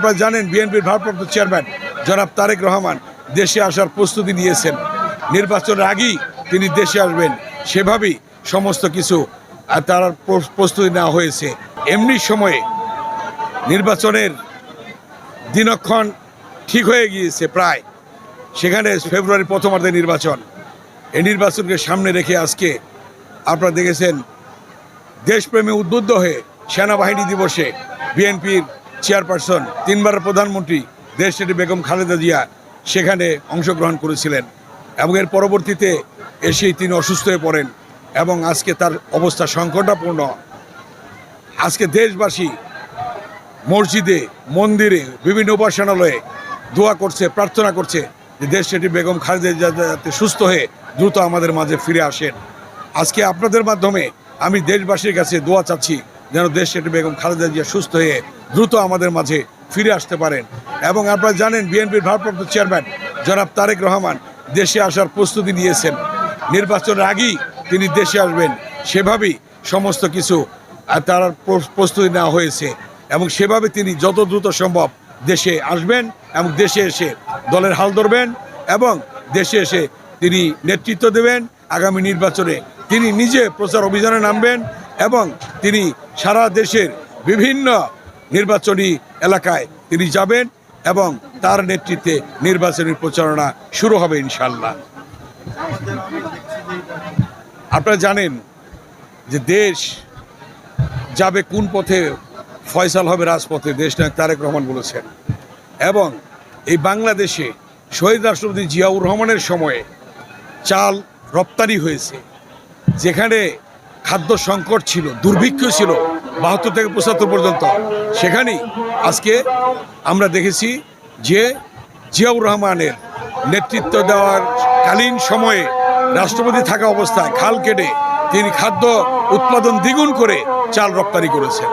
আপনারা জানেন বিএনপির ভারপ্রাপ্ত চেয়ারম্যান জনাব তারেক রহমান দেশে আসার প্রস্তুতি নিয়েছেন। নির্বাচনের আগেই তিনি দেশে আসবেন। সেভাবেই সমস্ত কিছু তার প্র- প্রস্তুতি নেওয়া হয়েছে। এমনি সময়ে নির্বাচনের দিনক্ষণ ঠিক হয়ে গিয়েছে প্রায়। সেখানে ফেব্রুয়ারি প্রথমার্ধে নির্বাচন। এই নির্বাচনকে সামনে রেখে আজকে আপনারা দেখেছেন, দেশপ্রেমে উদ্বুদ্ধ হয়ে সেনাবাহিনী দিবসে বিএনপির চেয়ারপারসন, তিনবার প্রধানমন্ত্রী দেশনেত্রী বেগম খালেদা জিয়া সেখানে অংশগ্রহণ করেছিলেন এবং এর পরবর্তীতে এসেই তিনি অসুস্থ হয়ে পড়েন এবং আজকে তার অবস্থা সংকটাপূর্ণ। আজকে দেশবাসী মসজিদে, মন্দিরে, বিভিন্ন উপাসনালয়ে দোয়া করছে, প্রার্থনা করছে যে দেশটি বেগম খালেদা যাতে সুস্থ হয়ে দ্রুত আমাদের মাঝে ফিরে আসেন। আজকে আপনাদের মাধ্যমে আমি দেশবাসীর কাছে দোয়া চাচ্ছি যেন দেশটি বেগম খালেদা জিয়া সুস্থ হয়ে দ্রুত আমাদের মাঝে ফিরে আসতে পারেন। এবং আপনারা জানেন, বিএনপির ভারপ্রাপ্ত চেয়ারম্যান জনাব তারেক রহমান দেশে আসার প্রস্তুতি নিয়েছেন। নির্বাচনের আগেই তিনি দেশে আসবেন। সেভাবেই সমস্ত কিছু তার প্রস্তুতি নেওয়া হয়েছে। এবং সেভাবে তিনি যত দ্রুত সম্ভব দেশে আসবেন এবং দেশে এসে দলের হাল ধরবেন এবং দেশে এসে তিনি নেতৃত্ব দেবেন। আগামী নির্বাচনে তিনি নিজে প্রচার অভিযানে নামবেন এবং তিনি সারা দেশের বিভিন্ন নির্বাচনী এলাকায় তিনি যাবেন এবং তার নেতৃত্বে নির্বাচনী প্রচারণা শুরু হবে ইনশাল্লাহ আপনারা জানেন যে দেশ যাবে কোন পথে ফয়সাল হবে রাজপথে, দেশ নায়ক তারেক রহমান বলেছেন। এবং এই বাংলাদেশে শহীদ রাষ্ট্রপতি জিয়াউর রহমানের সময়ে চাল রপ্তানি হয়েছে, যেখানে খাদ্য সংকট ছিল, দুর্ভিক্ষ ছিল, বাহাত্তর থেকে পঁচাত্তর পর্যন্ত। সেখানেই আজকে আমরা দেখেছি যে জিয়াউর রহমানের নেতৃত্ব দেওয়ার কালীন সময়ে রাষ্ট্রপতি থাকা অবস্থায় খাল কেটে তিনি খাদ্য উৎপাদন দ্বিগুণ করে চাল রপ্তানি করেছেন।